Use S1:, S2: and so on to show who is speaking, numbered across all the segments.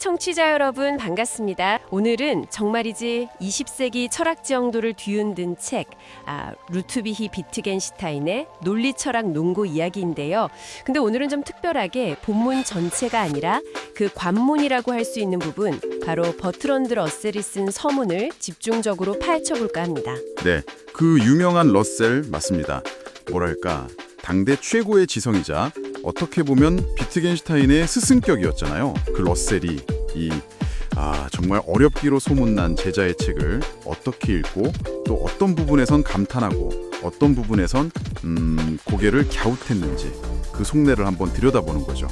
S1: 청취자 여러분 반갑습니다. 오늘은 정말이지 20세기 철학 지 형도를 뒤흔든 책 아, 루트비히 비트겐슈타인의 논리 철학 논고 이야기인데요. 근데 오늘은 좀 특별하게 본문 전체가 아니라 그 관문이라고 할 수 있는 부분 바로 버트런드 러셀이 쓴 서문을 집중적으로 파헤쳐 볼까 합니다.
S2: 네, 그 유명한 러셀 맞습니다. 뭐랄까, 당대 최고의 지성이자 어떻게 보면 비트겐슈타인의 스승격이었잖아요. 그 러셀이 이 아, 정말 어렵기로 소문난 제자의 책을 어떻게 읽고 또 어떤 부분에선 감탄하고 어떤 부분에선 음, 고개를 갸웃했는지 그 속내를 한번 들여다보는 거죠.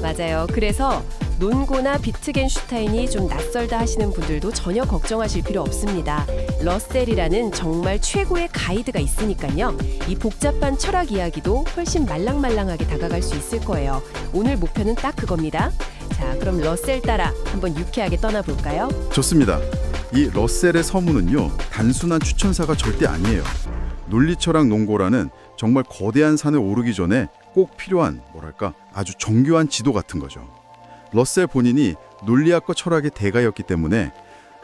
S1: 맞아요. 그래서 논고나 비트겐슈타인이 좀 낯설다 하시는 분들도 전혀 걱정하실 필요 없습니다. 러셀이라는 정말 최고의 가이드가 있으니까요. 이 복잡한 철학 이야기도 훨씬 말랑말랑하게 다가갈 수 있을 거예요. 오늘 목표는 딱 그겁니다. 자, 그럼 러셀 따라 한번 유쾌하게 떠나볼까요?
S2: 좋습니다. 이 러셀의 서문은요 단순한 추천사가 절대 아니에요. 논리철학 논고라는 정말 거대한 산을 오르기 전에 꼭 필요한 뭐랄까 아주 정교한 지도 같은 거죠. 러셀 본인이 논리학과 철학의 대가였기 때문에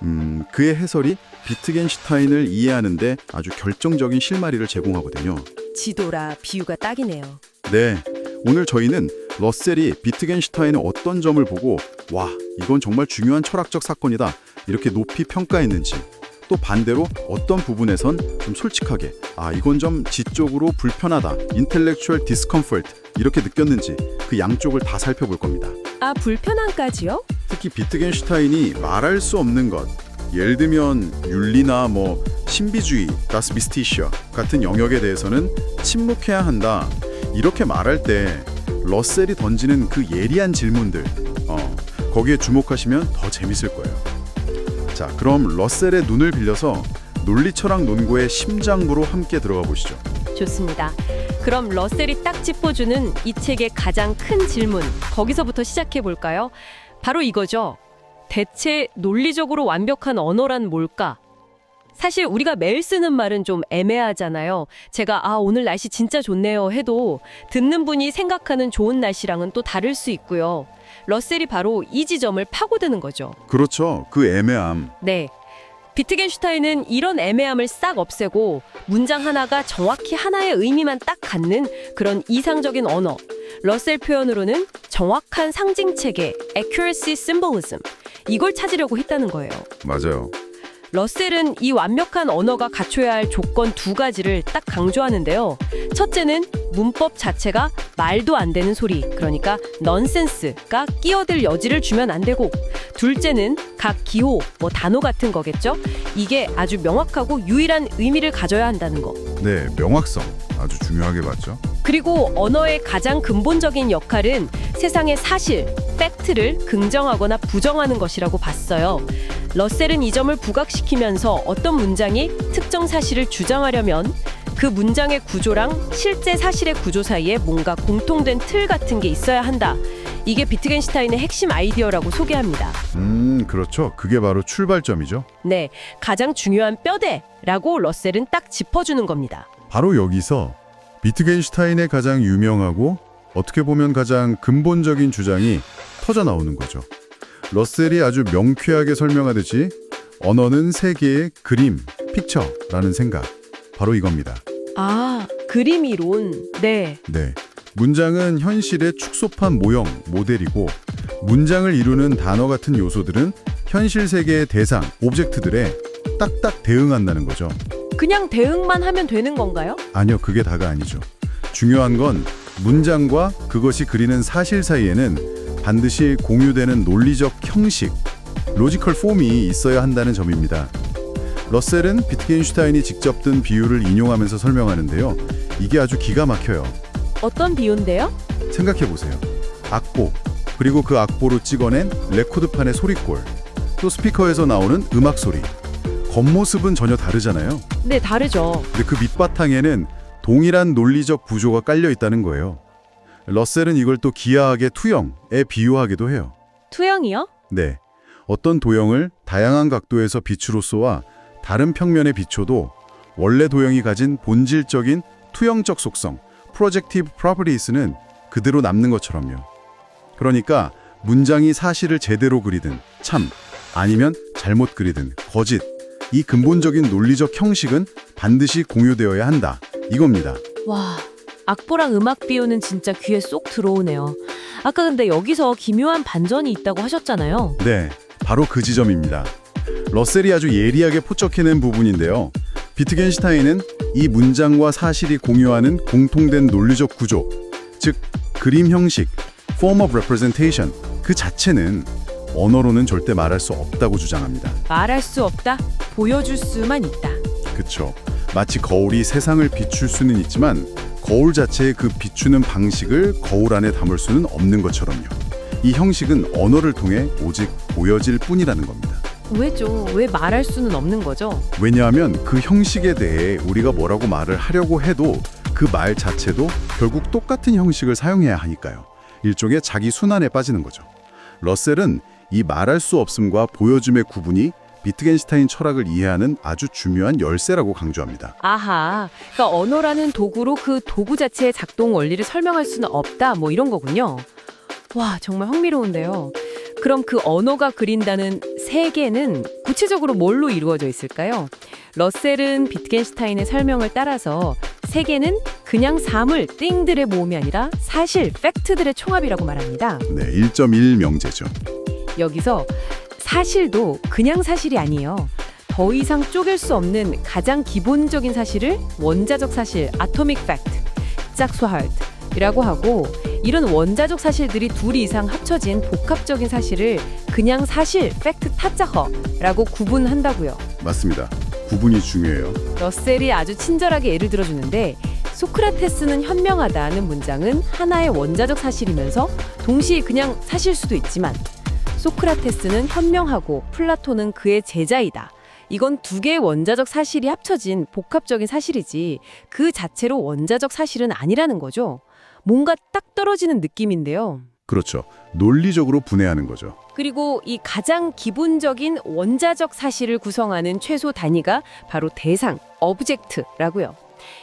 S2: 음, 그의 해설이 비트겐슈타인을 이해하는데 아주 결정적인 실마리를 제공하거든요.
S1: 지도라 비유가 딱이네요.
S2: 네, 오늘 저희는 러셀이 비트겐슈타인의 어떤 점을 보고 와, 이건 정말 중요한 철학적 사건이다 이렇게 높이 평가했는지 또 반대로 어떤 부분에선 좀 솔직하게 아, 이건 좀 지적으로 불편하다 intellectual discomfort 이렇게 느꼈는지 그 양쪽을 다 살펴볼 겁니다.
S1: 아, 불편함까지요?
S2: 특히 비트겐슈타인이 말할 수 없는 것 예를 들면 윤리나 뭐 신비주의, 다스 미스티시아 같은 영역에 대해서는 침묵해야 한다 이렇게 말할 때 러셀이 던지는 그 예리한 질문들 어, 거기에 주목하시면 더 재밌을 거예요 자 그럼 러셀의 눈을 빌려서 논리철학 논고의 심장부로 함께 들어가 보시죠
S1: 좋습니다. 그럼 러셀이 딱 짚어주는 이 책의 가장 큰 질문, 거기서부터 시작해 볼까요? 바로 이거죠. 대체 논리적으로 완벽한 언어란 뭘까? 사실 우리가 매일 쓰는 말은 좀 애매하잖아요. 제가 아, 오늘 날씨 진짜 좋네요 해도 듣는 분이 생각하는 좋은 날씨랑은 또 다를 수 있고요. 러셀이 바로 이 지점을 파고드는 거죠.
S2: 그렇죠 그 애매함
S1: 네. 비트겐슈타인은 이런 애매함을 싹 없애고 문장 하나가 정확히 하나의 의미만 딱 갖는 그런 이상적인 언어. 러셀 표현으로는 정확한 상징 체계, accuracy symbolism. 이걸 찾으려고 했다는 거예요.
S2: 맞아요
S1: 러셀은 이 완벽한 언어가 갖춰야 할 조건 두 가지를 딱 강조하는데요. 첫째는 문법 자체가 말도 안 되는 소리, 그러니까 넌센스가 끼어들 여지를 주면 안 되고, 둘째는 각 기호, 뭐 단어 같은 거겠죠? 이게 아주 명확하고 유일한 의미를 가져야 한다는 거.
S2: 네 명확성 아주 중요하게 봤죠
S1: 그리고 언어의 가장 근본적인 역할은 세상의 사실, 팩트를 긍정하거나 부정하는 것이라고 봤어요. 러셀은 이 점을 부각시키면서 어떤 문장이 특정 사실을 주장하려면 그 문장의 구조랑 실제 사실의 구조 사이에 뭔가 공통된 틀 같은 게 있어야 한다. 이게 비트겐슈타인의 핵심 아이디어라고 소개합니다.
S2: 음 그렇죠 그게 바로 출발점이죠
S1: 네, 가장 중요한 뼈대라고 러셀은 딱 짚어주는 겁니다.
S2: 바로 여기서 비트겐슈타인의 가장 유명하고 어떻게 보면 가장 근본적인 주장이 터져 나오는 거죠. 러셀이 아주 명쾌하게 설명하듯이 언어는 세계의 그림, 픽처라는 생각. 바로 이겁니다.
S1: 아, 그림 이론. 네.
S2: 네. 문장은 현실의 축소판 모형, 모델이고 문장을 이루는 단어 같은 요소들은 현실 세계의 대상, 오브젝트들에 딱딱 대응한다는 거죠.
S1: 그냥 대응만 하면 되는 건가요?
S2: 아니요, 그게 다가 아니죠. 중요한 건 문장과 그것이 그리는 사실 사이에는 반드시 공유되는 논리적 형식, 로지컬 폼이 있어야 한다는 점입니다. 러셀은 비트겐슈타인이 직접 든 비유를 인용하면서 설명하는데요. 이게 아주 기가 막혀요.
S1: 어떤 비유인데요?
S2: 생각해 보세요. 악보, 그리고 그 악보로 찍어낸 레코드판의 소리꼴, 또 스피커에서 나오는 음악 소리. 겉모습은 전혀 다르잖아요.
S1: 네, 다르죠.
S2: 근데 그 밑바탕에는 동일한 논리적 구조가 깔려 있다는 거예요. 러셀은 이걸 또 기하학의 투영에 비유하기도 해요.
S1: 투영이요?
S2: 네. 어떤 도형을 다양한 각도에서 빛으로 쏘아 다른 평면에 비춰도 원래 도형이 가진 본질적인 투영적 속성, projective properties는 그대로 남는 것처럼요. 그러니까 문장이 사실을 제대로 그리든 참 아니면 잘못 그리든 거짓 이 근본적인 논리적 형식은 반드시 공유되어야 한다. 이겁니다.
S1: 와, 악보랑 음악 비유는 진짜 귀에 쏙 들어오네요. 아까 근데 여기서 기묘한 반전이 있다고 하셨잖아요.
S2: 네, 바로 그 지점입니다. 러셀이 아주 예리하게 포착해낸 부분인데요. 비트겐슈타인은 이 문장과 사실이 공유하는 공통된 논리적 구조, 즉 그림 형식, form of representation 그 자체는 언어로는 절대 말할 수 없다고 주장합니다.
S1: 말할 수 없다, 보여줄 수만 있다.
S2: 그쵸. 마치 거울이 세상을 비출 수는 있지만 거울 자체의 그 비추는 방식을 거울 안에 담을 수는 없는 것처럼요. 이 형식은 언어를 통해 오직 보여질 뿐이라는 겁니다.
S1: 왜죠? 왜 말할 수는 없는 거죠?
S2: 왜냐하면 그 형식에 대해 우리가 뭐라고 말을 하려고 해도 그 말 자체도 결국 똑같은 형식을 사용해야 하니까요. 일종의 자기 순환에 빠지는 거죠. 러셀은 이 말할 수 없음과 보여줌의 구분이 비트겐슈타인 철학을 이해하는 아주 중요한 열쇠라고 강조합니다.
S1: 아하, 그러니까 언어라는 도구로 그 도구 자체의 작동 원리를 설명할 수는 없다, 뭐 이런 거군요. 와, 정말 흥미로운데요. 그럼 그 언어가 그린다는 세계는 구체적으로 뭘로 이루어져 있을까요? 러셀은 비트겐슈타인의 설명을 따라서 세계는 그냥 사물, 띵들의 모음이 아니라 사실, 팩트들의 총합이라고 말합니다.
S2: 네, 1.1 명제죠.
S1: 여기서 사실도 그냥 사실이 아니에요. 더 이상 쪼갤 수 없는 가장 기본적인 사실을 원자적 사실, 아토믹 팩트, 짝수하트이라고 하고 이런 원자적 사실들이 둘 이상 합쳐진 복합적인 사실을 그냥 사실, 팩트 타짜허라고 구분한다고요.
S2: 맞습니다. 구분이 중요해요.
S1: 러셀이 아주 친절하게 예를 들어주는데 소크라테스는 현명하다는 문장은 하나의 원자적 사실이면서 동시에 그냥 사실 수도 있지만 소크라테스는 현명하고 플라톤은 그의 제자이다. 이건 두 개의 원자적 사실이 합쳐진 복합적인 사실이지 그 자체로 원자적 사실은 아니라는 거죠. 뭔가 딱 떨어지는 느낌인데요.
S2: 그렇죠. 논리적으로 분해하는 거죠.
S1: 그리고 이 가장 기본적인 원자적 사실을 구성하는 최소 단위가 바로 대상, 어브젝트라고요.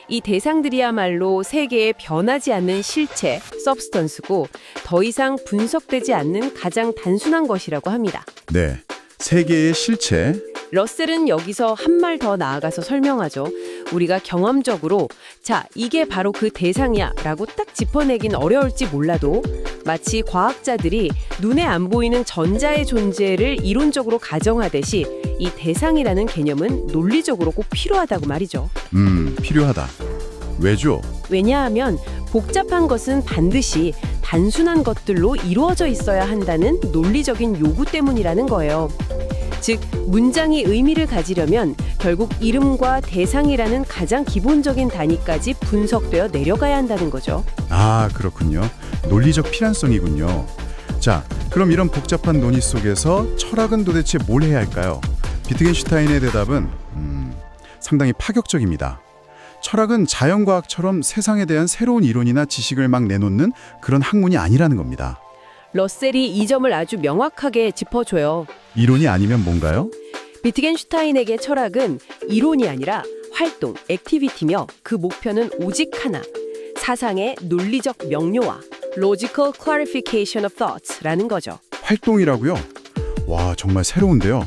S1: 이 대상들이야말로 세계에 변하지 않는 실체, substance고 더 이상 분석되지 않는 가장 단순한 것이라고 합니다.
S2: 네. 세계의 실체,
S1: 러셀은 여기서 한 말 더 나아가서 설명하죠. 우리가 경험적으로 자, 이게 바로 그 대상이야 라고 딱 짚어내긴 어려울지 몰라도 마치 과학자들이 눈에 안 보이는 전자의 존재를 이론적으로 가정하듯이 이 대상이라는 개념은 논리적으로 꼭 필요하다고 말이죠.
S2: 음, 필요하다. 왜죠?
S1: 왜냐하면 복잡한 것은 반드시 단순한 것들로 이루어져 있어야 한다는 논리적인 요구 때문이라는 거예요. 즉, 문장이 의미를 가지려면 결국 이름과 대상이라는 가장 기본적인 단위까지 분석되어 내려가야 한다는 거죠.
S2: 아, 그렇군요. 논리적 필연성이군요. 자, 그럼 이런 복잡한 논의 속에서 철학은 도대체 뭘 해야 할까요? 비트겐슈타인의 대답은 음, 상당히 파격적입니다. 철학은 자연과학처럼 세상에 대한 새로운 이론이나 지식을 막 내놓는 그런 학문이 아니라는 겁니다.
S1: 러셀이 이 점을 아주 명확하게 짚어줘요.
S2: 이론이 아니면 뭔가요?
S1: 비트겐슈타인에게 철학은 이론이 아니라 활동, 액티비티며 그 목표는 오직 하나. 사상의 논리적 명료화, logical clarification of thoughts라는 거죠.
S2: 활동이라고요? 와, 정말 새로운데요.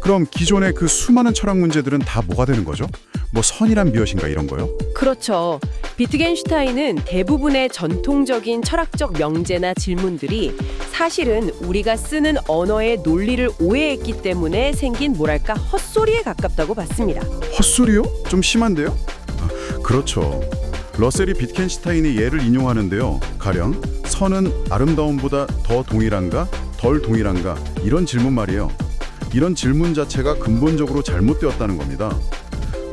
S2: 그럼 기존의 그 수많은 철학 문제들은 다 뭐가 되는 거죠? 뭐 선이란 무엇인가 이런 거요?
S1: 그렇죠. 비트겐슈타인은 대부분의 전통적인 철학적 명제나 질문들이 사실은 우리가 쓰는 언어의 논리를 오해했기 때문에 생긴 뭐랄까 헛소리에 가깝다고 봤습니다.
S2: 헛소리요? 좀 심한데요? 아, 그렇죠. 러셀이 비트겐슈타인의 예를 인용하는데요. 가령 선은 아름다움보다 더 동일한가, 덜 동일한가 이런 질문 말이에요. 이런 질문 자체가 근본적으로 잘못되었다는 겁니다.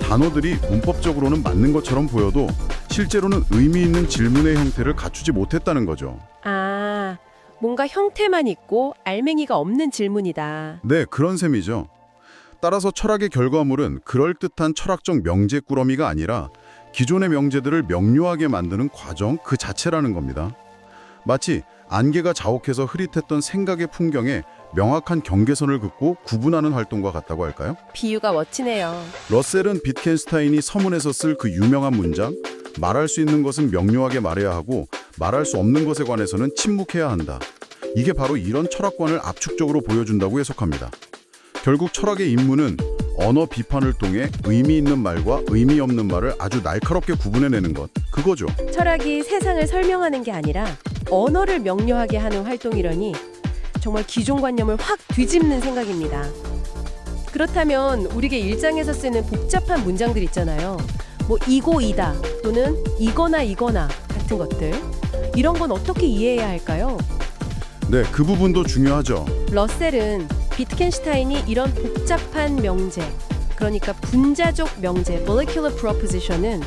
S2: 단어들이 문법적으로는 맞는 것처럼 보여도 실제로는 의미 있는 질문의 형태를 갖추지 못했다는 거죠.
S1: 아, 뭔가 형태만 있고 알맹이가 없는 질문이다.
S2: 네, 그런 셈이죠. 따라서 철학의 결과물은 그럴듯한 철학적 명제 꾸러미가 아니라 기존의 명제들을 명료하게 만드는 과정 그 자체라는 겁니다. 마치 안개가 자욱해서 흐릿했던 생각의 풍경에 명확한 경계선을 긋고 구분하는 활동과 같다고 할까요?
S1: 비유가 멋지네요.
S2: 러셀은 비트겐스타인이 서문에서 쓸 그 유명한 문장 말할 수 있는 것은 명료하게 말해야 하고 말할 수 없는 것에 관해서는 침묵해야 한다. 이게 바로 이런 철학관을 압축적으로 보여준다고 해석합니다. 결국 철학의 임무는 언어 비판을 통해 의미 있는 말과 의미 없는 말을 아주 날카롭게 구분해내는 것. 그거죠.
S1: 철학이 세상을 설명하는 게 아니라 언어를 명료하게 하는 활동이라니 정말 기존관념을 확 뒤집는 생각입니다. 그렇다면 우리가 일상에서 쓰는 복잡한 문장들 있잖아요. 뭐 이고 이다 또는 이거나 이거나 같은 것들 이런 건 어떻게 이해해야 할까요?
S2: 네, 그 부분도 중요하죠.
S1: 러셀은 비트겐슈타인이 이런 복잡한 명제, 그러니까 분자적 명제, molecular proposition은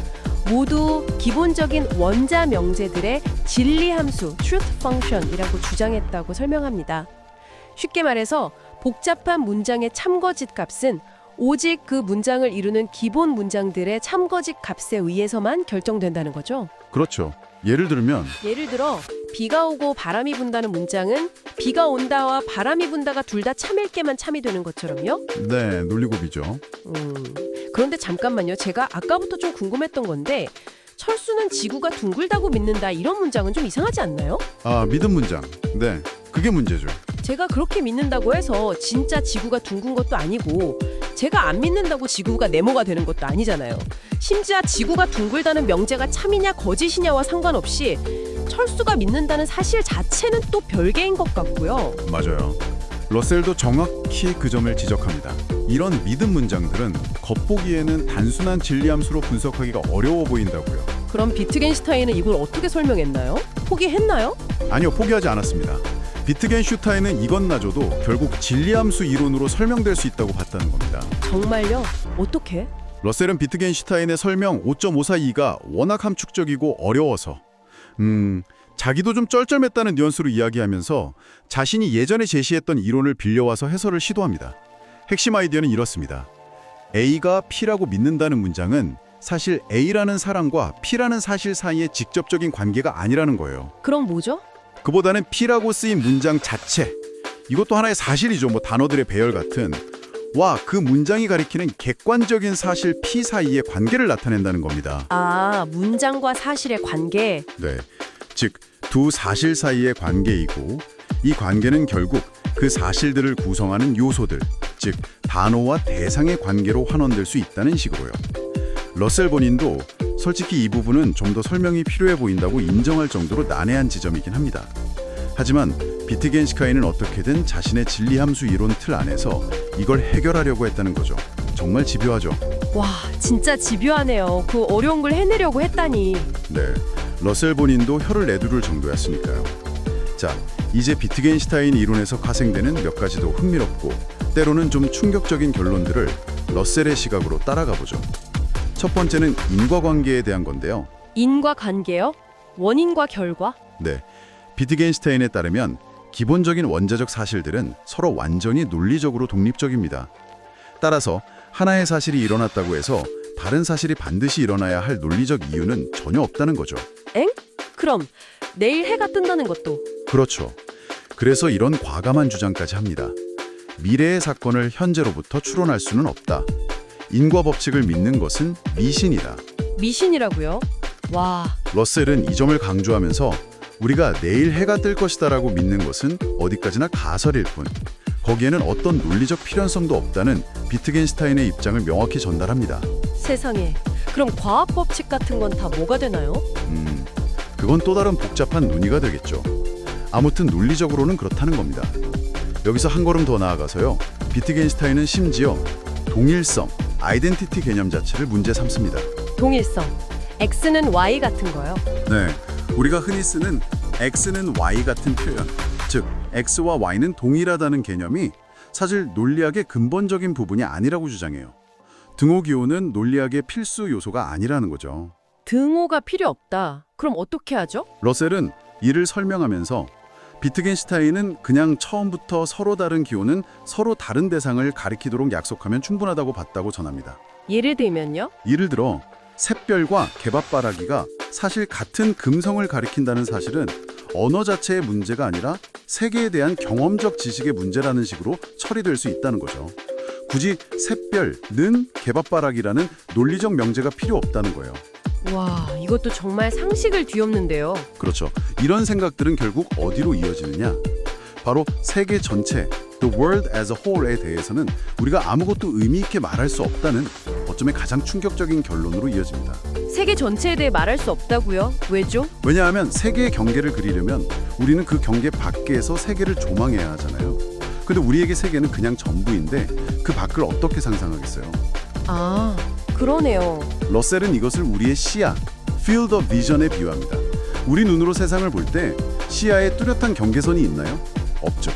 S1: 모두 기본적인 원자 명제들의 진리 함수, truth function이라고 주장했다고 설명합니다. 쉽게 말해서 복잡한 문장의 참거짓 값은 오직 그 문장을 이루는 기본 문장들의 참거짓 값에 의해서만 결정된다는 거죠.
S2: 그렇죠. 예를 들면
S1: 예를 들어 비가 오고 바람이 분다는 문장은 비가 온다와 바람이 분다가 둘 다 참일 게만 참이 되는 것처럼요.
S2: 네, 논리고비죠.
S1: 음, 그런데 잠깐만요. 제가 아까부터 좀 궁금했던 건데 철수는 지구가 둥글다고 믿는다 이런 문장은 좀 이상하지 않나요?
S2: 아, 믿음 문장. 네, 그게 문제죠.
S1: 제가 그렇게 믿는다고 해서 진짜 지구가 둥근 것도 아니고 제가 안 믿는다고 지구가 네모가 되는 것도 아니잖아요. 심지어 지구가 둥글다는 명제가 참이냐 거짓이냐와 상관없이 철수가 믿는다는 사실 자체는 또 별개인 것 같고요.
S2: 맞아요. 러셀도 정확히 그 점을 지적합니다. 이런 믿음 문장들은 겉보기에는 단순한 진리함수로 분석하기가 어려워 보인다고요.
S1: 그럼 비트겐슈타인은 이걸 어떻게 설명했나요? 포기했나요?
S2: 아니요, 포기하지 않았습니다. 비트겐슈타인은 이것마저도 결국 진리함수 이론으로 설명될 수 있다고 봤다는 겁니다.
S1: 정말요? 어떻게?
S2: 러셀은 비트겐슈타인의 설명 5.542가 워낙 함축적이고 어려워서 음, 자기도 좀 쩔쩔맸다는 뉘앙스로 이야기하면서 자신이 예전에 제시했던 이론을 빌려와서 해설을 시도합니다. 핵심 아이디어는 이렇습니다. A가 P라고 믿는다는 문장은 사실 A라는 사람과 P라는 사실 사이의 직접적인 관계가 아니라는 거예요.
S1: 그럼 뭐죠?
S2: 그보다는 P라고 쓰인 문장 자체 이것도 하나의 사실이죠. 뭐 단어들의 배열 같은 와 그 문장이 가리키는 객관적인 사실 P 사이의 관계를 나타낸다는 겁니다.
S1: 아, 문장과 사실의 관계.
S2: 네, 즉 두 사실 사이의 관계이고 이 관계는 결국 그 사실들을 구성하는 요소들, 즉 단어와 대상의 관계로 환원될 수 있다는 식으로요. 러셀 본인도 솔직히 이 부분은 좀 더 설명이 필요해 보인다고 인정할 정도로 난해한 지점이긴 합니다. 하지만 비트겐시카이는 어떻게든 자신의 진리함수 이론 틀 안에서 이걸 해결하려고 했다는 거죠. 정말 집요하죠.
S1: 와, 진짜 집요하네요. 그 어려운 걸 해내려고 했다니.
S2: 네, 러셀 본인도 혀를 내두를 정도였으니까요. 자, 이제 비트겐슈타인 이론에서 파생되는 몇 가지도 흥미롭고 때로는 좀 충격적인 결론들을 러셀의 시각으로 따라가 보죠. 첫 번째는 인과관계에 대한 건데요.
S1: 인과 관계요? 원인과 결과?
S2: 네, 비트겐슈타인에 따르면 기본적인 원자적 사실들은 서로 완전히 논리적으로 독립적입니다. 따라서 하나의 사실이 일어났다고 해서 다른 사실이 반드시 일어나야 할 논리적 이유는 전혀 없다는 거죠.
S1: 그럼 내일 해가 뜬다는 것도
S2: 그렇죠. 그래서 이런 과감한 주장까지 합니다. 미래의 사건을 현재로부터 추론할 수는 없다. 인과 법칙을 믿는 것은 미신이다.
S1: 미신이라고요? 와,
S2: 러셀은 이 점을 강조하면서 우리가 내일 해가 뜰 것이다라고 믿는 것은 어디까지나 가설일 뿐 거기에는 어떤 논리적 필연성도 없다는 비트겐슈타인의 입장을 명확히 전달합니다.
S1: 세상에. 그럼 과학 법칙 같은 건 다 뭐가 되나요?
S2: 음, 그건 또 다른 복잡한 논의가 되겠죠. 아무튼 논리적으로는 그렇다는 겁니다. 여기서 한 걸음 더 나아가서요. 비트겐슈타인은 심지어 동일성, 아이덴티티 개념 자체를 문제 삼습니다.
S1: 동일성. X는 Y 같은 거요.
S2: 네, 우리가 흔히 쓰는 X는 Y 같은 표현, 즉 X와 Y는 동일하다는 개념이 사실 논리학의 근본적인 부분이 아니라고 주장해요. 등호기호는 논리학의 필수 요소가 아니라는 거죠.
S1: 등호가 필요 없다. 그럼 어떻게 하죠?
S2: 러셀은 이를 설명하면서 비트겐슈타인은 그냥 처음부터 서로 다른 기호는 서로 다른 대상을 가리키도록 약속하면 충분하다고 봤다고 전합니다.
S1: 예를 들면요.
S2: 예를 들어 샛별과 개밥바라기가 사실 같은 금성을 가리킨다는 사실은 언어 자체의 문제가 아니라 세계에 대한 경험적 지식의 문제라는 식으로 처리될 수 있다는 거죠. 굳이 샛별 는 개밥바라기라는 논리적 명제가 필요 없다는 거예요.
S1: 와, 이것도 정말 상식을 뒤엎는데요.
S2: 그렇죠. 이런 생각들은 결국 어디로 이어지느냐? 바로 세계 전체, the world as a whole에 대해서는 우리가 아무것도 의미 있게 말할 수 없다는 어쩌면 가장 충격적인 결론으로 이어집니다.
S1: 세계 전체에 대해 말할 수 없다고요? 왜죠?
S2: 왜냐하면 세계의 경계를 그리려면 우리는 그 경계 밖에서 세계를 조망해야 하잖아요. 근데 우리에게 세계는 그냥 전부인데 그 밖을 어떻게 상상하겠어요?
S1: 아, 그러네요.
S2: 러셀은 이것을 우리의 시야, field of vision에 비유합니다. 우리 눈으로 세상을 볼 때 시야에 뚜렷한 경계선이 있나요? 없죠.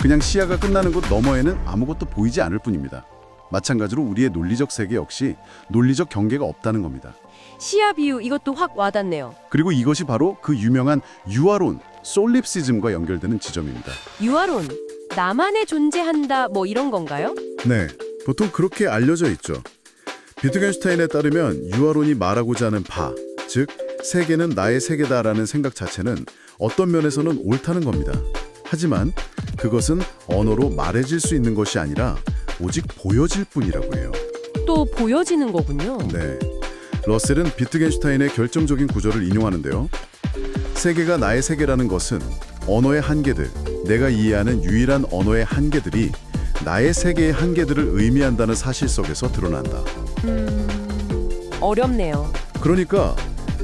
S2: 그냥 시야가 끝나는 곳 너머에는 아무것도 보이지 않을 뿐입니다. 마찬가지로 우리의 논리적 세계 역시 논리적 경계가 없다는 겁니다.
S1: 시야 비유 이것도 확 와닿네요.
S2: 그리고 이것이 바로 그 유명한 유아론, 솔립시즘과 연결되는 지점입니다.
S1: 유아론, 나만의 존재한다 뭐 이런 건가요?
S2: 네, 보통 그렇게 알려져 있죠. 비트겐슈타인에 따르면 유아론이 말하고자 하는 바, 즉 세계는 나의 세계다라는 생각 자체는 어떤 면에서는 옳다는 겁니다. 하지만 그것은 언어로 말해질 수 있는 것이 아니라 오직 보여질 뿐이라고 해요.
S1: 또 보여지는 거군요.
S2: 네. 러셀은 비트겐슈타인의 결정적인 구절을 인용하는데요. 세계가 나의 세계라는 것은 언어의 한계들, 내가 이해하는 유일한 언어의 한계들이 나의 세계의 한계들을 의미한다는 사실 속에서 드러난다.
S1: 음, 어렵네요.
S2: 그러니까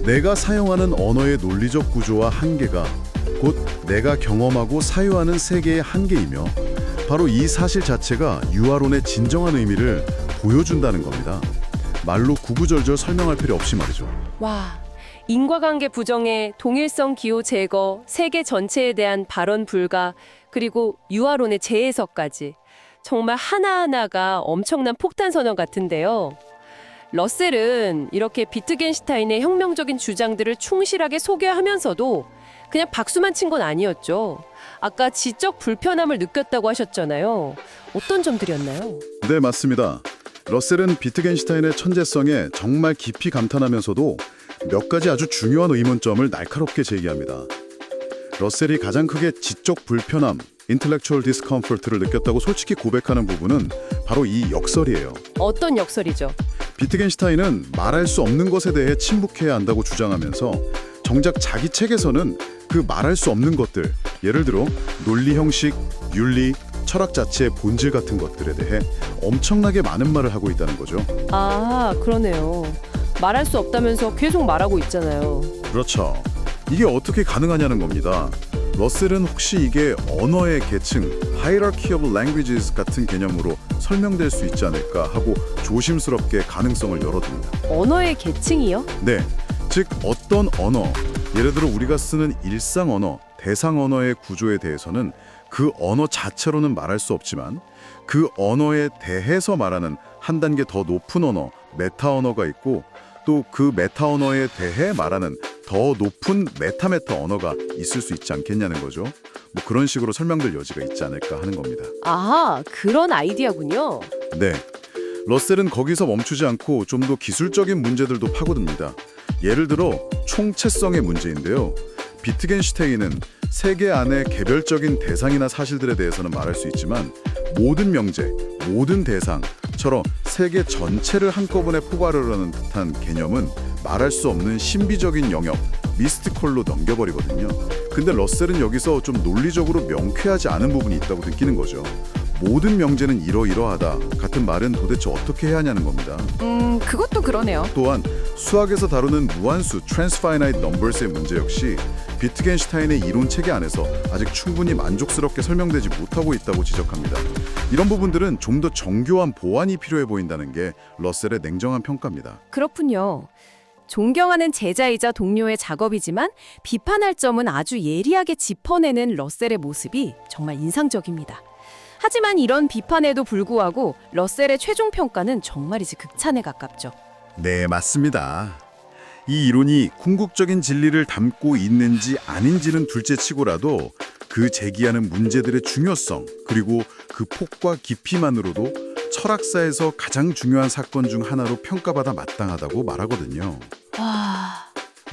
S2: 내가 사용하는 언어의 논리적 구조와 한계가 곧 내가 경험하고 사유하는 세계의 한계이며 바로 이 사실 자체가 유아론의 진정한 의미를 보여준다는 겁니다. 말로 구구절절 설명할 필요 없이 말이죠.
S1: 와, 인과관계 부정의 동일성 기호 제거, 세계 전체에 대한 발언 불가, 그리고 유아론의 재해석까지 정말 하나하나가 엄청난 폭탄 선언 같은데요. 러셀은 이렇게 비트겐슈타인의 혁명적인 주장들을 충실하게 소개하면서도 그냥 박수만 친 건 아니었죠. 아까 지적 불편함을 느꼈다고 하셨잖아요. 어떤 점들이었나요?
S2: 네, 맞습니다. 러셀은 비트겐슈타인의 천재성에 정말 깊이 감탄하면서도 몇 가지 아주 중요한 의문점을 날카롭게 제기합니다. 러셀이 가장 크게 지적 불편함, intellectual discomfort를 느꼈다고 솔직히 고백하는 부분은 바로 이 역설이에요.
S1: 어떤 역설이죠?
S2: 비트겐슈타인은 말할 수 없는 것에 대해 침묵해야 한다고 주장하면서 정작 자기 책에서는 그 말할 수 없는 것들, 예를 들어 논리 형식, 윤리, 철학 자체의 본질 같은 것들에 대해 엄청나게 많은 말을 하고 있다는 거죠.
S1: 아, 그러네요. 말할 수 없다면서 계속 말하고 있잖아요.
S2: 그렇죠. 이게 어떻게 가능하냐는 겁니다. 러셀은 혹시 이게 언어의 계층, hierarchy of languages 같은 개념으로 설명될 수 있지 않을까 하고 조심스럽게 가능성을 열어둡니다.
S1: 언어의 계층이요?
S2: 네, 즉 어떤 언어, 예를 들어 우리가 쓰는 일상 언어, 대상 언어의 구조에 대해서는 그 언어 자체로는 말할 수 없지만 그 언어에 대해서 말하는 한 단계 더 높은 언어, 메타 언어가 있고 또 그 메타 언어에 대해 말하는 더 높은 메타메타 언어가 있을 수 있지 않겠냐는 거죠. 뭐 그런 식으로 설명될 여지가 있지 않을까 하는 겁니다.
S1: 아, 그런 아이디어군요.
S2: 네. 러셀은 거기서 멈추지 않고 좀 더 기술적인 문제들도 파고듭니다. 예를 들어 총체성의 문제인데요. 비트겐슈테인은 세계 안의 개별적인 대상이나 사실들에 대해서는 말할 수 있지만 모든 명제, 모든 대상처럼 세계 전체를 한꺼번에 포괄하려는 듯한 개념은 말할 수 없는 신비적인 영역, 미스티컬로 넘겨버리거든요. 근데 러셀은 여기서 좀 논리적으로 명쾌하지 않은 부분이 있다고 느끼는 거죠. 모든 명제는 이러이러하다 같은 말은 도대체 어떻게 해야 하냐는 겁니다.
S1: 음, 그것도 그러네요.
S2: 또한 수학에서 다루는 무한수 transfinite numbers의 문제 역시 비트겐슈타인의 이론 체계 안에서 아직 충분히 만족스럽게 설명되지 못하고 있다고 지적합니다. 이런 부분들은 좀 더 정교한 보완이 필요해 보인다는 게 러셀의 냉정한 평가입니다.
S1: 그렇군요. 존경하는 제자이자 동료의 작업이지만 비판할 점은 아주 예리하게 짚어내는 러셀의 모습이 정말 인상적입니다. 하지만 이런 비판에도 불구하고 러셀의 최종 평가는 정말이지 극찬에 가깝죠.
S2: 네, 맞습니다. 이 이론이 궁극적인 진리를 담고 있는지 아닌지는 둘째치고라도 그 제기하는 문제들의 중요성 그리고 그 폭과 깊이만으로도 철학사에서 가장 중요한 사건 중 하나로 평가받아 마땅하다고 말하거든요.
S1: 와,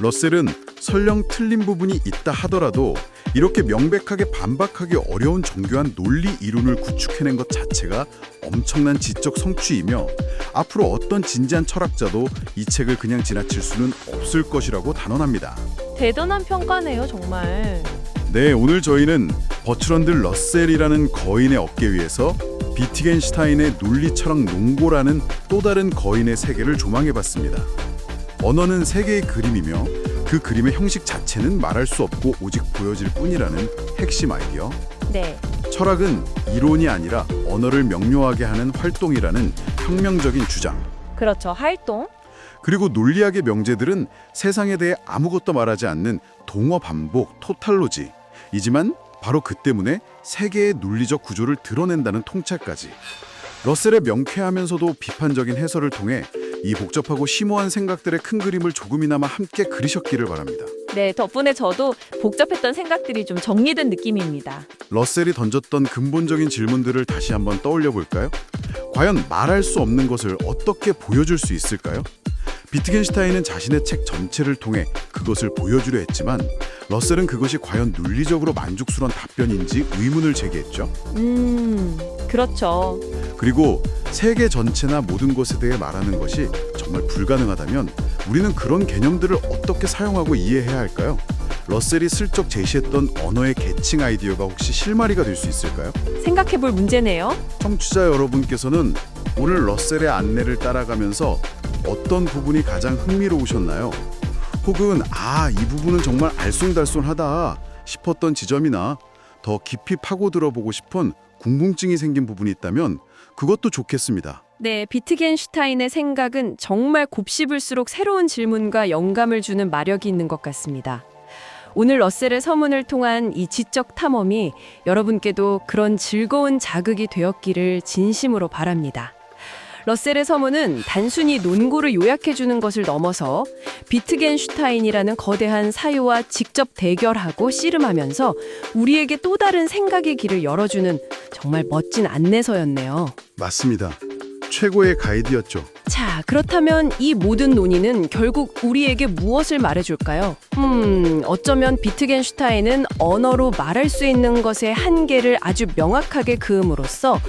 S2: 러셀은 설령 틀린 부분이 있다 하더라도 이렇게 명백하게 반박하기 어려운 정교한 논리 이론을 구축해낸 것 자체가 엄청난 지적 성취이며 앞으로 어떤 진지한 철학자도 이 책을 그냥 지나칠 수는 없을 것이라고 단언합니다.
S1: 대단한 평가네요, 정말.
S2: 네, 오늘 저희는 버트런드 러셀이라는 거인의 어깨 위에서 비티겐슈타인의 논리 철학 농고라는 또 다른 거인의 세계를 조망해봤습니다. 언어는 세계의 그림이며 그 그림의 형식 자체는 말할 수 없고 오직 보여질 뿐이라는 핵심 아이디어.
S1: 네.
S2: 철학은 이론이 아니라 언어를 명료하게 하는 활동이라는 혁명적인 주장.
S1: 그렇죠. 활동.
S2: 그리고 논리학의 명제들은 세상에 대해 아무것도 말하지 않는 동어 반복, 토탈로지 이지만 바로 그 때문에 세계의 논리적 구조를 드러낸다는 통찰까지. 러셀의 명쾌하면서도 비판적인 해설을 통해 이 복잡하고 심오한 생각들의 큰 그림을 조금이나마 함께 그리셨기를 바랍니다.
S3: 네, 덕분에 저도 복잡했던 생각들이 좀 정리된 느낌입니다.
S2: 러셀이 던졌던 근본적인 질문들을 다시 한번 떠올려 볼까요? 과연 말할 수 없는 것을 어떻게 보여줄 수 있을까요? 비트겐슈타인은 자신의 책 전체를 통해 그것을 보여주려 했지만 러셀은 그것이 과연 논리적으로 만족스러운 답변인지 의문을 제기했죠.
S3: 음, 그렇죠.
S2: 그리고 세계 전체나 모든 것에 대해 말하는 것이 정말 불가능하다면 우리는 그런 개념들을 어떻게 사용하고 이해해야 할까요? 러셀이 슬쩍 제시했던 언어의 계층 아이디어가 혹시 실마리가 될 수 있을까요?
S3: 생각해 볼 문제네요.
S2: 청취자 여러분께서는 오늘 러셀의 안내를 따라가면서 어떤 부분이 가장 흥미로우셨나요? 혹은 아, 이 부분은 정말 알쏭달쏭하다 싶었던 지점이나 더 깊이 파고들어 보고 싶은 궁금증이 생긴 부분이 있다면 그것도 좋겠습니다.
S1: 네, 비트겐슈타인의 생각은 정말 곱씹을수록 새로운 질문과 영감을 주는 마력이 있는 것 같습니다. 오늘 러셀의 서문을 통한 이 지적 탐험이 여러분께도 그런 즐거운 자극이 되었기를 진심으로 바랍니다. 러셀의 서문은 단순히 논고를 요약해주는 것을 넘어서 비트겐슈타인이라는 거대한 사유와 직접 대결하고 씨름하면서 우리에게 또 다른 생각의 길을 열어주는 정말 멋진 안내서였네요.
S2: 맞습니다. 최고의 가이드였죠.
S1: 자, 그렇다면 이 모든 논의는 결국 우리에게 무엇을 말해줄까요? 음, 어쩌면 비트겐슈타인은 언어로 말할 수 있는 것의 한계를 아주 명확하게 그음으로써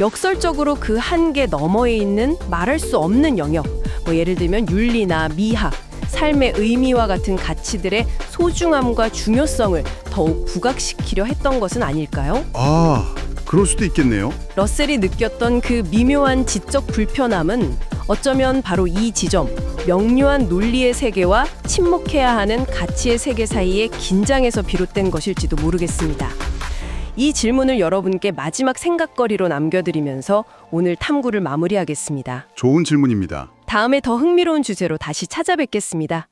S1: 역설적으로 그 한계 너머에 있는 말할 수 없는 영역, 뭐 예를 들면 윤리나 미학, 삶의 의미와 같은 가치들의 소중함과 중요성을 더욱 부각시키려 했던 것은 아닐까요?
S2: 아, 그럴 수도 있겠네요.
S1: 러셀이 느꼈던 그 미묘한 지적 불편함은 어쩌면 바로 이 지점, 명료한 논리의 세계와 침묵해야 하는 가치의 세계 사이의 긴장에서 비롯된 것일지도 모르겠습니다. 이 질문을 여러분께 마지막 생각거리로 남겨드리면서 오늘 탐구를 마무리하겠습니다.
S2: 좋은 질문입니다.
S1: 다음에 더 흥미로운 주제로 다시 찾아뵙겠습니다.